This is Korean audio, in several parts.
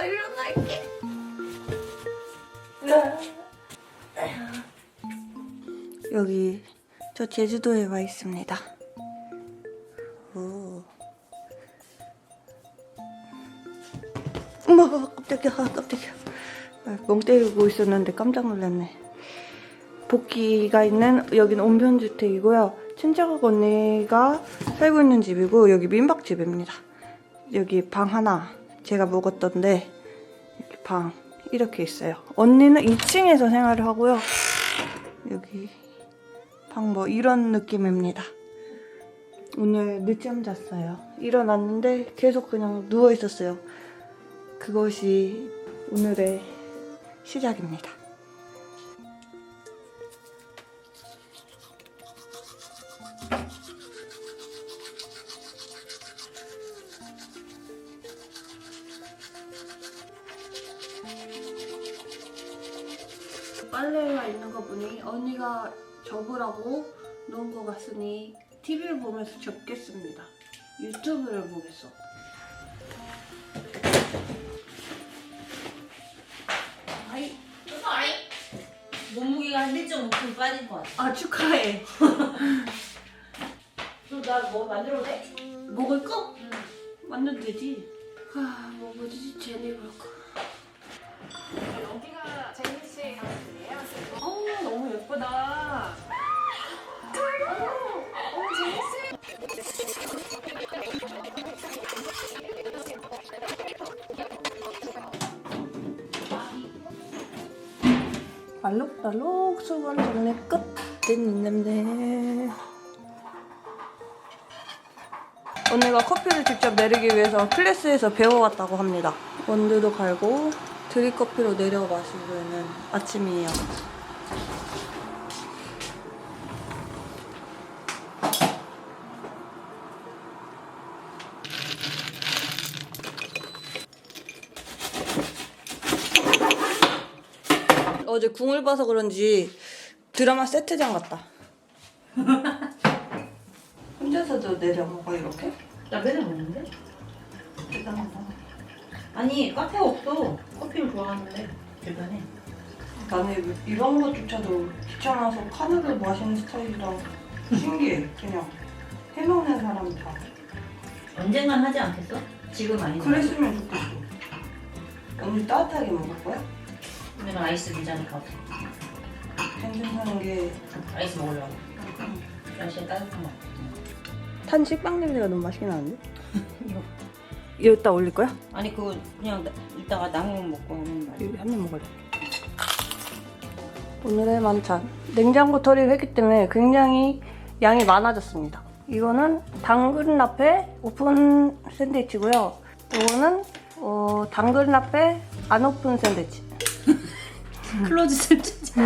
일어날게. 여기 저 제주도에 와 있습니다. 오. 어머 깜짝이야 깜짝이야. 아, 멍 때리고 있었는데 깜짝 놀랐네. 복귀가 있는 여기는 온편주택이고요. 친척 언니가 살고 있는 집이고 여기 민박집입니다. 여기 방 하나 제가 묵었던데 방 이렇게 있어요. 언니는 2층에서 생활을 하고요. 여기 방 뭐 이런 느낌입니다. 오늘 늦잠 잤어요. 일어났는데 계속 그냥 누워 있었어요. 그것이 오늘의 시작입니다. 빨래가 있는 거 보니 언니가 접으라고 놓은 거 같으니 TV를 보면서 접겠습니다. 유튜브를 보겠어. 아이, 아이. 몸무게가 한 1.5kg 빠진 것 같아. 아 축하해. 그럼 나뭐 만들어도 돼? 먹을 거? 완전 되지. 아, 뭐 뭐지? 제니 볼까? 여기가 제니 씨의 가 족이에요. 어, 너무 예쁘다. 어, 제니 씨. 알록달록 수건 정리 끝. 됐는데. 언니가 커피를 직접 내리기 위해서 클래스에서 배워왔다고 합니다. 원두도 갈고 드립커피로 내려 마시고 있는 아침이에요. 어제 궁을 봐서 그런지 드라마 세트장 같다. 혼자서도 내려 먹어 이렇게? 나 맨날 먹는데? 대단하다. 아니, 카페가 없어. 커피를 좋아하는데. 주변에. 나는 이런 것조차도 귀찮아서 칸으로 마시는 스타일이라 신기해. 그냥 해먹는 사람 다. 언젠간 하지 않겠어? 지금 아니면. 그랬으면 좋겠어. 언니 따뜻하게 먹을 거야? 오늘은 아이스 괜찮을까 봐. 괜찮다는 게 아이스 먹으려고. 날씨에 따뜻한 거. 탄 식빵 냄새가 너무 맛있게 나는데? 여기다 올릴 거야? 아니, 그거 그냥 나- 이따가 남으면 먹고 하는 말이야. 여기 한입 먹을래. 오늘의 만찬. 냉장고 털이를 했기 때문에 굉장히 양이 많아졌습니다. 이거는 당근 라페 오픈 샌드위치고요. 이거는 어, 당근 라페 안 오픈 샌드위치. 클로즈 샌드위치.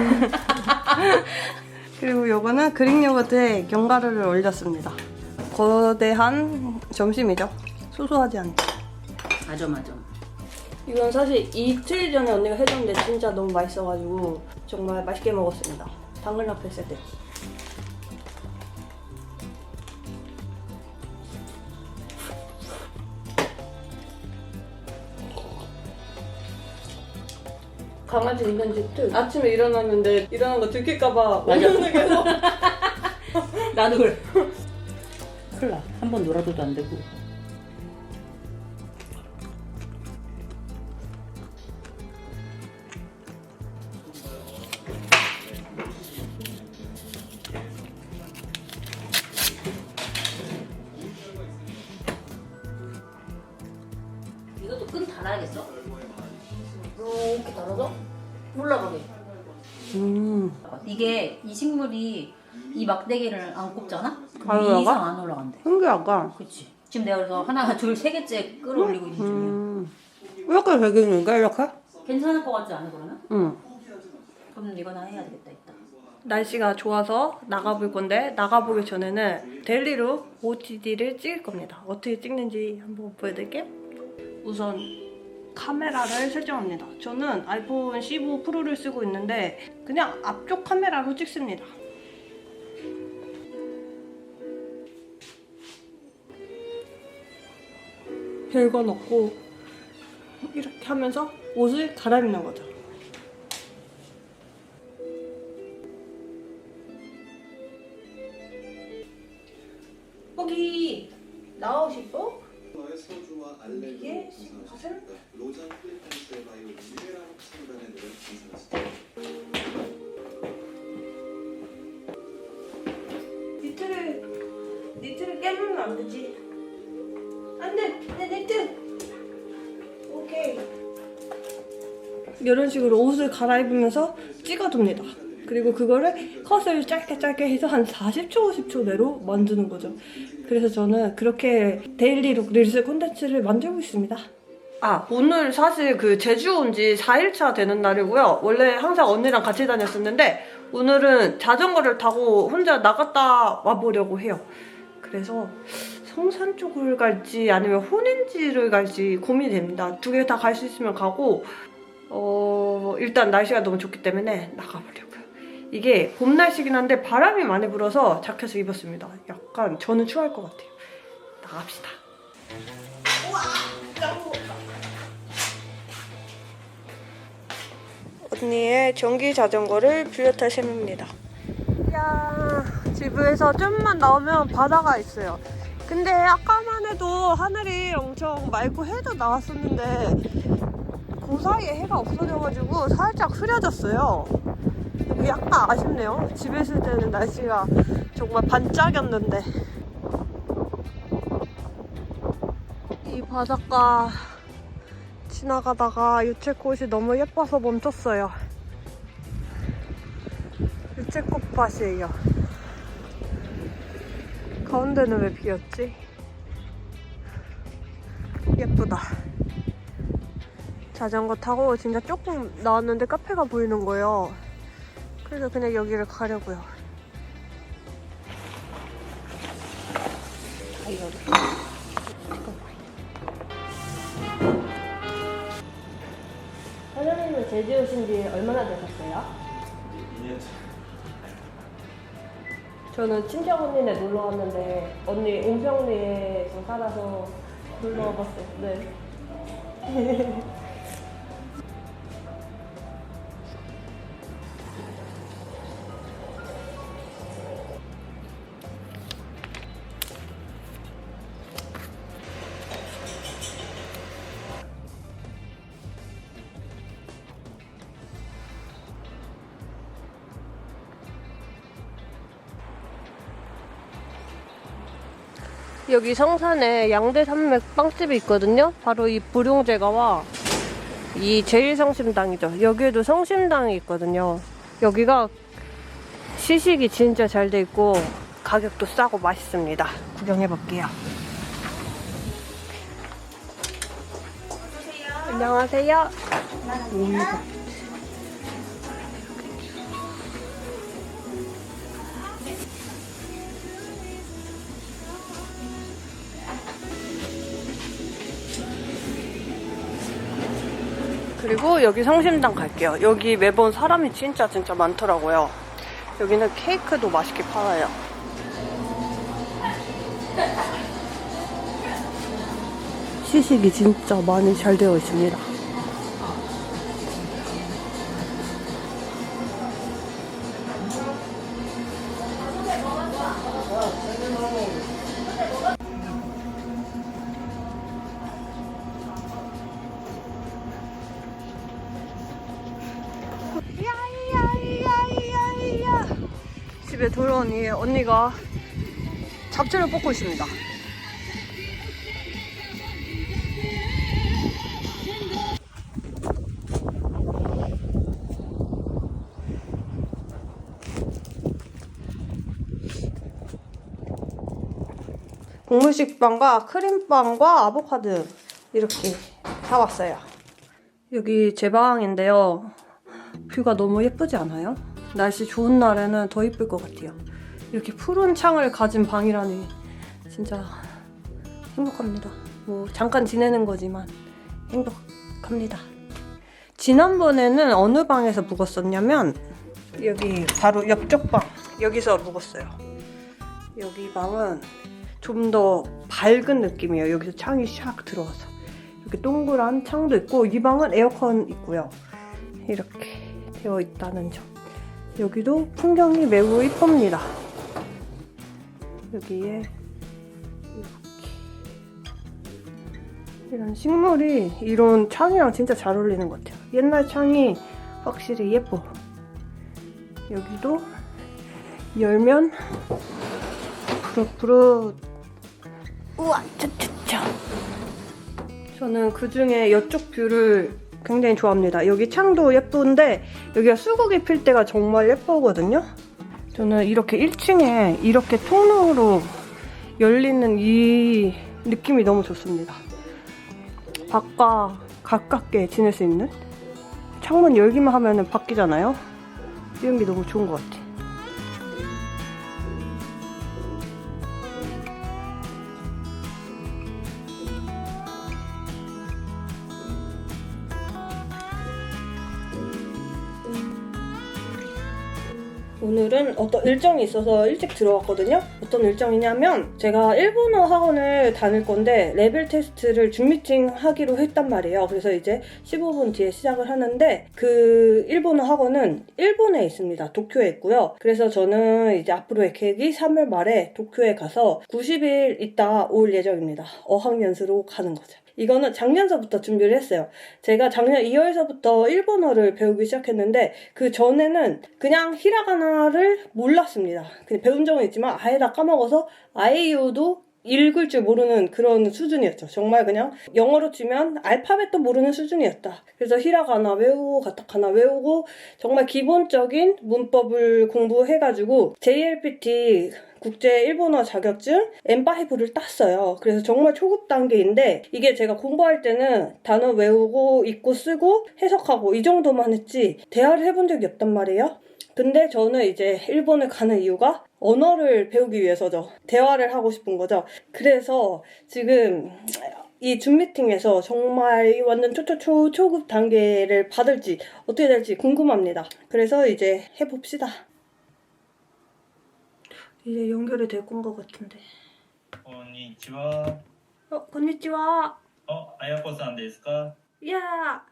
그리고 이거는 그릭 요거트에 견과류를 올렸습니다. 거대한 점심이죠. 소소하지 않죠. 맞아, 맞아. 이건 사실 이틀 전에 언니가 해줬는데 진짜 너무 맛있어가지고 정말 맛있게 먹었습니다. 당근 라페 샌드위치. 강아지 있는 집도 아침에 일어났는데 일어난 거 들킬까봐 맞아. 오늘은 계속 나도 그래. 큰일 나. 한 번 놀아줘도 안 되고. 막대기를 안 꼽잖아? 안 그럼 이 올라가? 이상 안 올라간대. 신기하다. 그치. 지금 내가 그래서 하나, 둘, 세 개째 끌어올리고 있는 중이야. 음. 이렇게 배경인가 이렇게? 괜찮을 것 같지 않아, 그러면? 응. 그럼 이거나 해야 되겠다, 이따. 날씨가 좋아서 나가볼 건데 나가보기 전에는 데일리로 OOTD를 찍을 겁니다. 어떻게 찍는지 한번 보여드릴게요. 우선 카메라를 설정합니다. 저는 아이폰 15 프로를 쓰고 있는데 그냥 앞쪽 카메라로 찍습니다. 별건 없고 이렇게 하면서 옷을 갈아입는 거죠. 이런 식으로 옷을 갈아입으면서 찍어둡니다. 그리고 그거를 컷을 짧게 짧게 해서 한 40초, 50초 내로 만드는 거죠. 그래서 저는 그렇게 데일리룩 릴스 콘텐츠를 만들고 있습니다. 아, 오늘 사실 그 제주 온 지 4일차 되는 날이고요. 원래 항상 언니랑 같이 다녔었는데, 오늘은 자전거를 타고 혼자 나갔다 와보려고 해요. 그래서 성산 쪽을 갈지 아니면 혼인지를 갈지 고민이 됩니다. 두 개 다 갈 수 있으면 가고, 어, 일단 날씨가 너무 좋기 때문에 나가보려고요. 이게 봄 날씨긴 한데 바람이 많이 불어서 자켓을 입었습니다. 약간 저는 추워할 것 같아요. 나갑시다. 언니의 전기 자전거를 빌려탈 셈입니다. 야, 집에서 좀만 나오면 바다가 있어요. 근데 아까만 해도 하늘이 엄청 맑고 해도 나왔었는데 그 사이에 해가 없어져가지고 살짝 흐려졌어요. 약간 아쉽네요. 집에 있을 때는 날씨가 정말 반짝였는데 이 바닷가 지나가다가 유채꽃이 너무 예뻐서 멈췄어요. 유채꽃밭이에요. 가운데는 왜 비었지? 예쁘다. 자전거 타고 진짜 조금 나왔는데 카페가 보이는 거예요. 그래서 그냥 여기를 가려고요. 사장님은 제주 오신 지 얼마나 되셨어요? 2년 차. 저는 친정 언니네 놀러 왔는데 언니 옹평리에서 살아서 놀러 와봤어요. 네. 여기 성산에 양대산맥 빵집이 있거든요. 바로 이 부룡제가와 이 제일성심당이죠. 여기에도 성심당이 있거든요. 여기가 시식이 진짜 잘 돼 있고 가격도 싸고 맛있습니다. 구경해 볼게요. 안녕하세요. 음. 그리고 여기 성심당 갈게요. 여기 매번 사람이 진짜 진짜 많더라고요. 여기는 케이크도 맛있게 팔아요. 시식이 진짜 많이 잘 되어 있습니다. 집에 돌아오니 언니가 잡채를 볶고 있습니다. 국물식빵과 크림빵과 아보카도 이렇게 사왔어요. 여기 제 방인데요. 뷰가 너무 예쁘지 않아요? 날씨 좋은 날에는 더 예쁠 것 같아요. 이렇게 푸른 창을 가진 방이라니 진짜 행복합니다. 뭐 잠깐 지내는 거지만 행복합니다. 지난번에는 어느 방에서 묵었었냐면 여기 바로 옆쪽 방 여기서 묵었어요. 여기 방은 좀 더 밝은 느낌이에요. 여기서 창이 샥 들어와서 이렇게 동그란 창도 있고 이 방은 에어컨 있고요. 이렇게 되어 있다는 점. 여기도 풍경이 매우 이쁩니다. 여기에 이렇게 이런 식물이 이런 창이랑 진짜 잘 어울리는 것 같아요. 옛날 창이 확실히 예뻐. 여기도 열면 부릇부릇 우와 짜짜짜 저는 그 중에 이쪽 뷰를 굉장히 좋아합니다. 여기 창도 예쁜데 여기가 수국이 필 때가 정말 예쁘거든요. 저는 이렇게 1층에 이렇게 통로로 열리는 이 느낌이 너무 좋습니다. 밖과 가깝게 지낼 수 있는 창문 열기만 하면 바뀌잖아요. 이런 게 너무 좋은 것 같아. 오늘은 어떤 일정이 있어서 일찍 들어왔거든요. 어떤 일정이냐면 제가 일본어 학원을 다닐 건데 레벨 테스트를 줌 미팅 하기로 했단 말이에요. 그래서 이제 15분 뒤에 시작을 하는데 그 일본어 학원은 일본에 있습니다. 도쿄에 있고요. 그래서 저는 이제 앞으로의 계획이 3월 말에 도쿄에 가서 90일 있다 올 예정입니다. 어학연수로 가는 거죠. 이거는 작년서부터 준비를 했어요. 제가 작년 2월서부터 일본어를 배우기 시작했는데 그 전에는 그냥 히라가나를 몰랐습니다. 그냥 배운 적은 있지만 아예 다 까먹어서 아이유도 읽을 줄 모르는 그런 수준이었죠. 정말 그냥 영어로 치면 알파벳도 모르는 수준이었다. 그래서 히라가나 외우고 가타카나 외우고 정말 기본적인 문법을 공부해가지고 JLPT 국제 일본어 자격증 M5를 땄어요. 그래서 정말 초급 단계인데 이게 제가 공부할 때는 단어 외우고 읽고 쓰고 해석하고 이 정도만 했지 대화를 해본 적이 없단 말이에요. 근데 저는 이제 일본을 가는 이유가 언어를 배우기 위해서죠. 대화를 하고 싶은 거죠. 그래서 지금 이 줌 미팅에서 정말 완전 초초초 초급 단계를 받을지 어떻게 될지 궁금합니다. 그래서 이제 해봅시다. 이제 연결이 될 건 것 같은데. こんにちは。 어, 건니치와. あ、あやこさんですか。 야,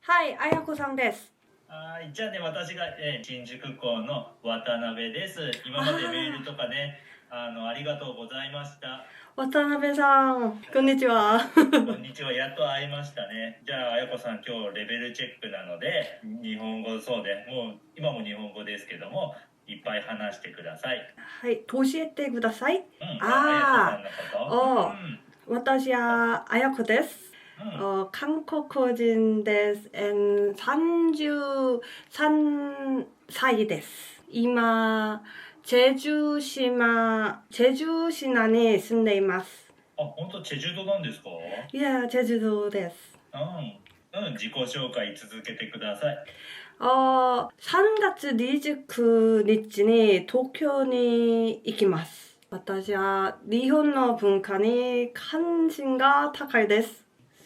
하이, 아야코さんです. はい、じゃあね、私が、えー、新宿校の渡辺です。今までメールとかね、あの、ありがとうございました。渡辺さん、こんにちは。こんにちは、やっと会えましたね。じゃあ、あやこさん、今日レベルチェックなので、日本語そうで、もう、今も日本語ですけども、いっぱい話してください。はい、教えてください。うん、ああ、あ。私はあやこです。 うん、 어, 한국인 です. and 33歳です. 이마 제주시마 제주시나에 住んでいます.あ、本当チェジュ島なんですか 예, 제주도 です.うん。うん、自己紹介続けてください。 어, 3月29日に東京に行きます。私は日本の文化に関心が高いです。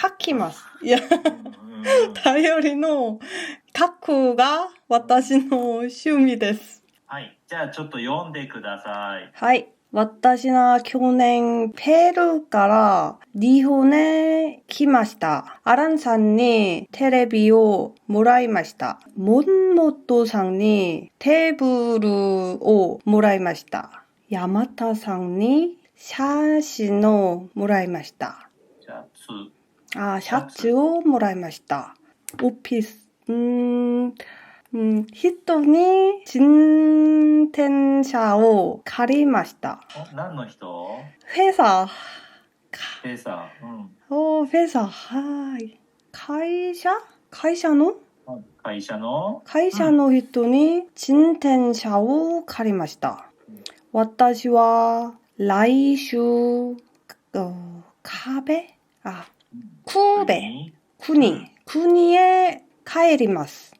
書きます。いや、うんダイオリの書くが私の趣味です。はい。じゃあちょっと読んでください。はい。私は去年ペルーから日本へ来ました。アランさんにテレビをもらいました。モンモットさんにテーブルをもらいました。山田さんに写真をもらいました。じゃあ、つ。あ、シャツをもらいました。オフィス。うーん、うん、人に自転車を借りました。お何の人？フェザー。ペーサー。うん。おー、フェザー。はい。会社？会社の？会社の？会社の人に自転車を借りました。私は来週、お壁？あ、神戸。国、国へ帰ります。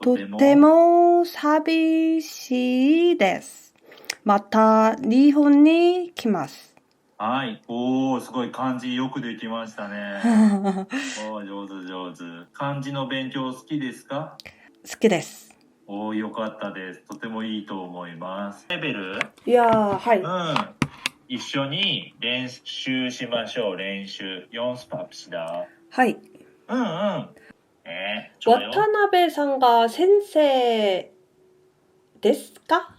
とても寂しいです。また日本に来ます。はいおおすごい漢字よくできましたねおー上手上手漢字の勉強好きですか好きです。おおよかったですとてもいいと思いますレベルいやー、はい。うん 一緒に練習しましょう練習。4スパプしだ。はい。うんうん。えー、渡辺さんが先生ですか？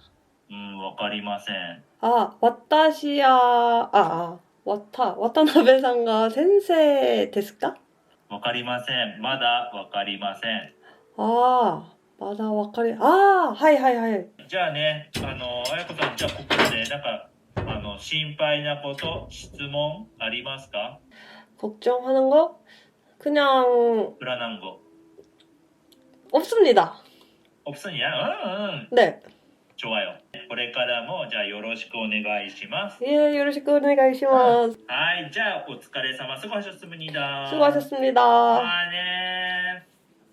うんわかりません。あ私やあわた渡辺さんが先生ですか？わかりません。まだわかりません。ああまだわかりああはいはいはい。じゃあねあのあやこさんじゃあここでなんか の、心配なこと、質問ありますか 걱정하는 거? 그냥, プラナンゴ。 없습니다. 없으냐? 응, 응. 네. 좋아요. これからも、じゃあよろしくお願いします。 예, 요로시ku 오네가이시마스. はい、じゃあお疲れ様。すごい하셨습니다 수고하셨습니다. まあね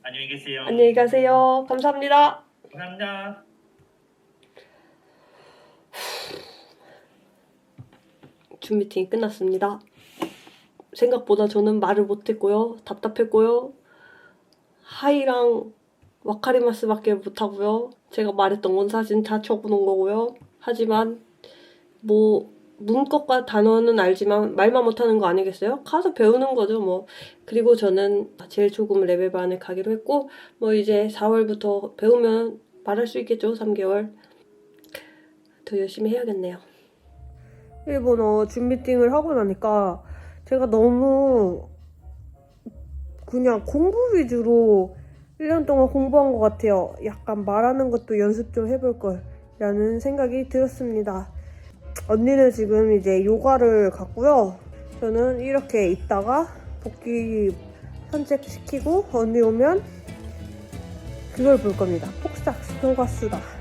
안녕히 계세요. 안녕히 가세요. 감사합니다. 감사합니다. 줌 미팅이 끝났습니다. 생각보다 저는 말을 못했고요. 답답했고요. 하이랑 와카리마스밖에 못하고요. 제가 말했던 건 사진 다 적어놓은 거고요. 하지만 뭐 문법과 단어는 알지만 말만 못하는 거 아니겠어요? 가서 배우는 거죠 뭐. 그리고 저는 제일 조금 레벨 반에 가기로 했고 뭐 이제 4월부터 배우면 말할 수 있겠죠 3개월. 더 열심히 해야겠네요. 일본어 줌 미팅을 하고 나니까 제가 너무 그냥 공부 위주로 1년 동안 공부한 것 같아요. 약간 말하는 것도 연습 좀 해볼 걸 라는 생각이 들었습니다. 언니는 지금 이제 요가를 갔고요. 저는 이렇게 있다가 복귀 산책시키고 언니 오면 그걸 볼 겁니다. 폭삭 스토가스다.